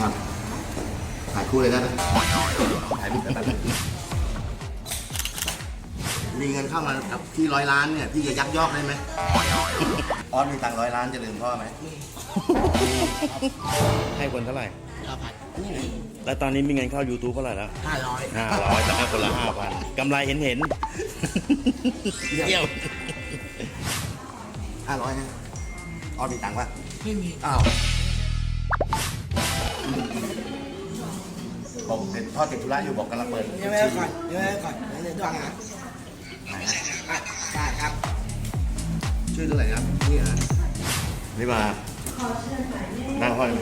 ครับถ่ายคู่เลยได้ไหมถ่ายรูปได้ไหมมีเงินเข้ามากับที่ร้อยล้านเนี่ยพี่จะยักยอกได้ไหมออสมีตังค์ร้อยล้านจะลืมพ่อไหมให้คนเท่าไหร่ห้าพันแล้วตอนนี้มีเงินเข้า YouTube เท่าไหร่แล้วห้าร้อยห้าร้อยแต่ให้คนละห้าพันกำไรเห็นเห็นเยี่ยมห้าร้อยนะออสมีตังค์ปะไม่มีอ้าว บอกเป็นพ่อติดธุระอยู่บอกกำลังเปิดยังไม่ได้ก่อนยังไม่ได้ก่อนเดี๋ยวด้วยนะไหนนะอะได้ครับ ชื่อเท่าไหร่ครับนี่ฮะนี่มานั่งห้อยไหม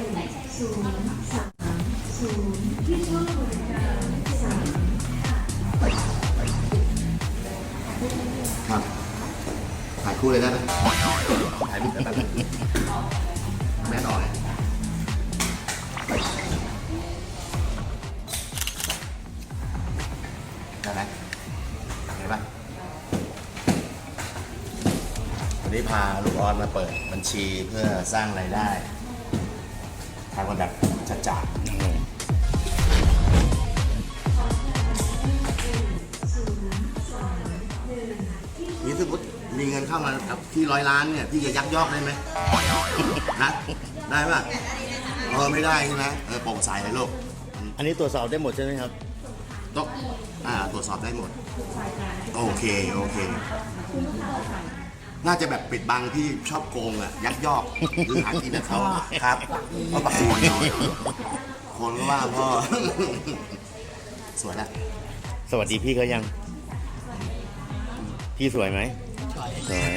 ครับถ่ายคู่เลยได้ไหมถ่ายรูปได้ไห ได้ไหมเห็นปะวันนี้พาลูกออนมาเปิดบัญชีเพื่อสร้างรายได้ทำกันแบบจัดจ่านี่สมมติมีเงินเข้ามากับที่ร้อยล้านเนี่ยพี่จะยักยอกได้ไหมฮะได้ปะเออไม่ได้ใช่ไหมเออโปร่งใสเลยลูก อันนี้ตรวจสอบได้หมดใช่ไหมครับ ต้องอ่าตรวจสอบได้หมด โอเค โอเค น่าจะแบบปิดบังที่ชอบโกงอะ ยักยอก หรือหากินกับเขาครับเพราะปากโคนน้อยคนก็ว่าพ่อ สวยละสวัสดีพี่เขายัง พี่สวยไหมช่วยสวย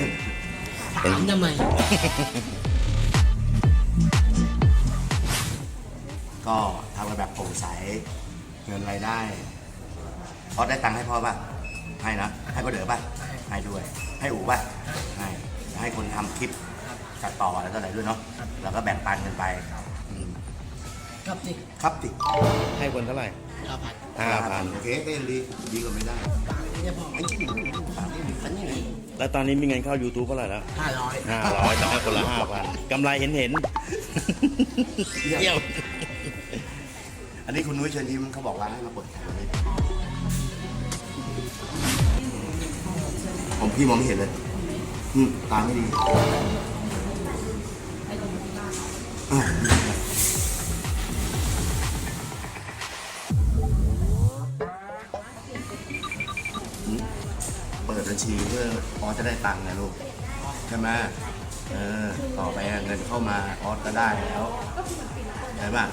ถามทำไม ก็ทำกันแบบโปร่งใสเงินรายได้ พอได้ตังค์ให้พ่อป่ะให้นะ ให้พ่อเด๋อป่ะให้ด้วย ให้อู๋ป่ะให้ให้คนทำคลิปตัดต่ออะไรต่ออะไรด้วยเนาะแล้วก็แบ่งปันกันไปอืมครับสิครับติให้คนเท่าไหร่ห้าพันห้าพันโอเคก็ยังดีดีกว่าไม่ได้เนี่ยพอไอ้ที่ปากนี่คันนี่ไงแล้วตอนนี้มีเงินเข้า YouTube เท่าไหร่แล้วห้าร้อยห้าร้อยแต่ให้คนละห้าพันกำไรเห็นเห็นเยี่ยม อันนี้คุณนุ้ยเชิญยิ้มเขาบอกว่าให้มาเปิดแถวนี้ผ พี่มองไม่เห็นเลยอืมตาไม่ดีอะอืมเปิดบัญชีเพื่อออสจะได้ตังค์ไงลูก ใช่ไหมเออต่อไปเงินเข้ามาออสก็ได้แล้วใช่ป่ะ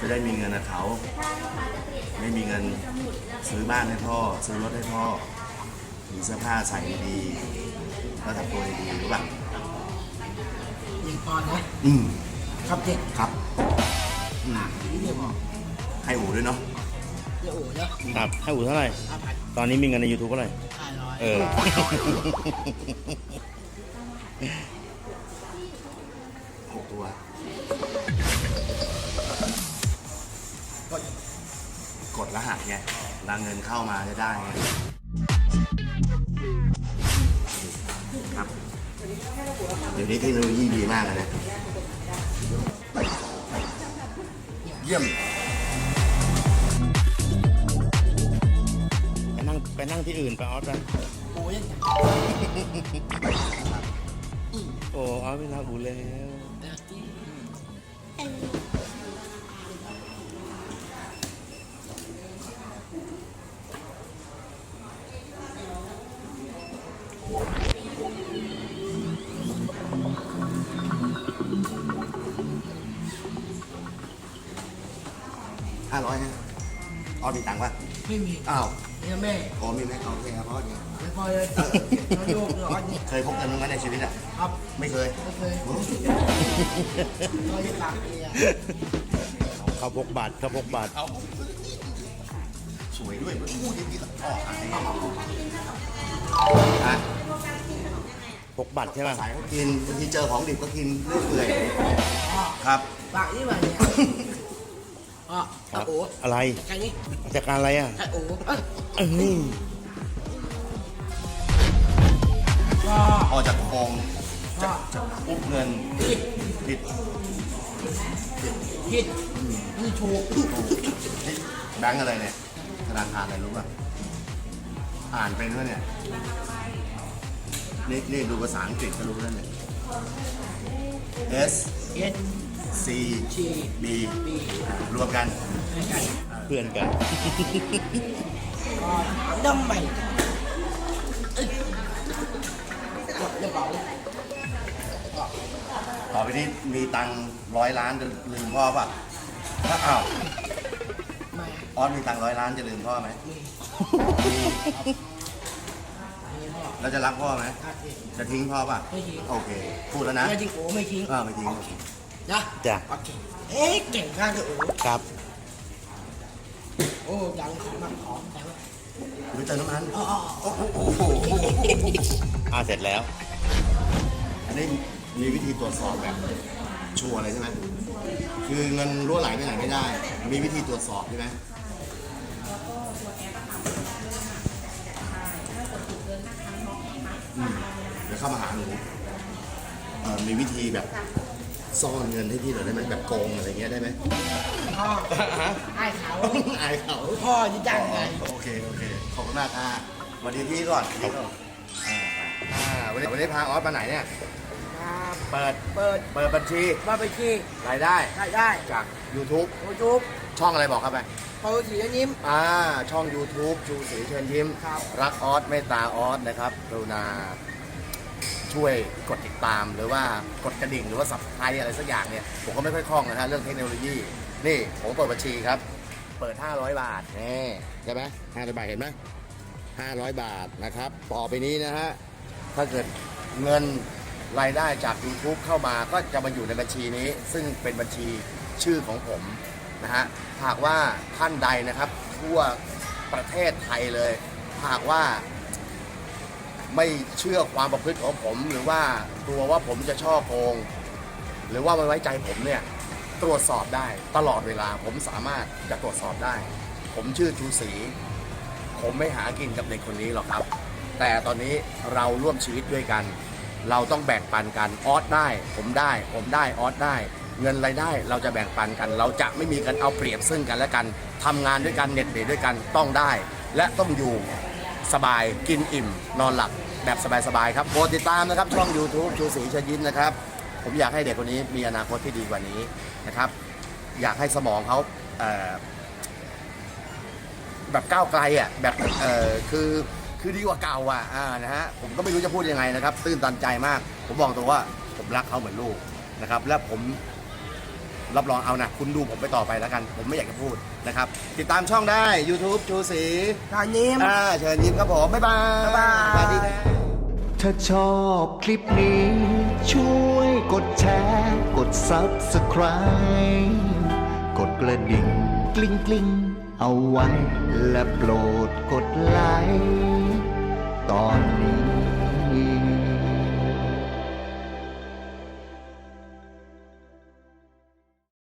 จะได้มีเงินกับเขา ไม่มีเงินซื้อบ้านให้พ่อ ซื้อรถให้พ่อ มีเสื้อผ้าใส่ดีๆแล้วทำตัวดีๆรู้ป่ะยิงพอนะ อืมครับสิครับอืมนี่เนี่ยบอกให้หูด้วยเนาะเดี๋ยวโอ้เยอะครับให้อู๋เท่าไหร่ ห้าพันตอนนี้มีเงินใน YouTube เท่าไหร่ ห้าร้อยเออ หกตัวก็กดรหัสไงเวลาเงินเข้ามาจะได้ไง ครับเดี๋ยวนี้เทคโนโลยีดีมากเลยนะเยี่ยมไปนั่งไปนั่งที่อื่นไปออสไปโอ้ยโอ้ออสไม่รักอูแล้ว ห้าร้อยนะออสมีตังค์ปะไม่มีอ้าวเนี่ยแม่โอ้มีไหมโอเคครับพ่อเนี่ยไม่พอเลยเราโยกร้อนนี่เคยพกเงินมั้งไหมในชีวิตอะ ครับไม่เคยไม่เคยเราจะตักเนี่ยเขาพกบัตรเขาพกบัตรเอาสวยด้วยมันพูดอย่างนี้ต้องออกหายฮะพกบัตรใช่ป่ะสายเขากินบางทีเจอของดิบก็กินเรื่อยเปื่อยครับปากนี่มาเนี่ย อ๋อครับโอ้อะไรแค่นี้จากการอะไรอะแค่โอ้เอ้ยเอ้ยก็ออกจากคลองก็จะปุ๊บเงินผิดผิดพผิดนี่ถูกนี่แบงค์อะไรเนี่ยธนาคารอะไรรู้ป่ะอ่านเป็นวะเนี่ยนี่นี่ดูภาษาอังกฤษก็รู้แล้วเนี่ย S เอ็ด C ชี B บีรวมกันให้กันเพื่อนกันก็ดำใหม่เอ้ยกดเรียบร้อยต่อไปนี้มีตังค์ร้อยล้านจะลืมพ่อป่ะถ้าอ้าวมาออสมีตังค์ร้อยล้านจะลืมพ่อไหมมีมีมีพ่อแล้วจะรักพ่อไหมถ้าเองจะทิ้งพ่อป่ะ ไม่ทิ้ง โอเค พูดแล้วนะไม่ทิ้งโอ้ไม่ทิ้งเออไม่ทิ้ง นะจ้ะ โอเคเอ๊ะเก่งมากเลยโอ้ครับโอ้ยังขอมากขอแต่ว่าหรือเติมน้ำมันอ๋ออ๋อโอ้โหโอ้โหอ่าเสร็จแล้ว อันนี้มีวิธีตรวจสอบแบบชัวร์เลยใช่ไหมคือเงินรั่วไหลไปไหนไม่ได้ มีวิธีตรวจสอบใช่ไหมอืมเดี๋ยวเข้ามาหาหนูเอ่อมีวิธีแบบ ซ่อนเงินให้พี่หน่อยได้ไหมแบบโกงอะไรเงี้ยได้ไหมพ่อไอ้เขาอายเขาพ่อจะจ้างไงโอเคโอเคขอบคุณมากค่ะสวัสดีพี่ก่อนพี่ก่อนอ่าไปอ่าวันนี้วันนี้พาออสมาไหนเนี่ยครับเปิดเปิดเปิดบัญชีมาไปที่รายได้ได้ได้จาก YouTube ยูทูบช่องอะไรบอกครับไปเปิดสียิ้มอ่าช่อง YouTube ชูศรีเชิญยิ้มครับรักออสเมตตาออสนะครับกรุณา ช่วยกดติดตามหรือว่ากดกระดิ่งหรือว่าสับไครอะไรสักอย่างเนี่ยผมก็ไม่ค่อยคล่องนะฮะเรื่องเทคโนโลยี นี่ผมเปิดบัญชีครับ เปิด 500 บาทนี่ใช่ไหม500บาทเห็นไหม500บาทนะครับ ต่อไปนี้นะฮะถ้าเกิดเงินรายได้จาก YouTube เข้ามาก็จะมาอยู่ในบัญชีนี้ ซึ่งเป็นบัญชีชื่อของผมนะฮะหากว่าท่านใดนะครับทั่วประเทศไทยเลย หากว่า ไม่เชื่อความประพฤติของผม หรือว่ากลัวว่าผมจะช่อโกง หรือว่าไม่ไว้ใจผมเนี่ยตรวจสอบได้ตลอดเวลาผมสามารถจะตรวจสอบได้ ผมชื่อชูศรีผมไม่หากินกับเด็กคนนี้หรอกครับ แต่ตอนนี้เราร่วมชีวิตด้วยกัน เราต้องแบ่งปันกันออสได้ ผมได้ ผมได้ออสได้ เงินรายได้เราจะแบ่งปันกัน เราจะไม่มีกันเอาเปรียบซึ่งกันและกันทำงานด้วยกันเหน็ดเหนื่อยด้วยกันต้องได้ และต้องอยู่ สบายกินอิ่ม นอนหลับแบบสบายๆครับโปรดติดตามนะครับ ช่อง YouTube ชูศรีชยิ้มนะครับ ผมอยากให้เด็กคนนี้มีอนาคตที่ดีกว่านี้นะครับ อยากให้สมองเขาเอ่อแบบก้าวไกลอะแบบเออคือคือดีกว่าเก่าอะอ่านะฮะผมก็ไม่รู้จะพูดยังไงนะครับ ตื้นตันใจมาก ผมบอกตรงว่าผมรักเขาเหมือนลูกนะครับ และผม รับรองเอานะคุณดูผมไปต่อไปแล้วกัน ผมไม่อยากจะพูดนะครับ ติดตามช่องได้ YouTube ชูศรีตอนนี้ อ่าเชิญยิ้มครับผม บ๊ายบายบ๊ายบาย สวัสดีนะ ถ้าชอบคลิปนี้ ช่วยกดแชร์ กด Subscribe กดกระดิ่งกลิ้งกลิ้งเอาไว้ และโปรดกดไลค์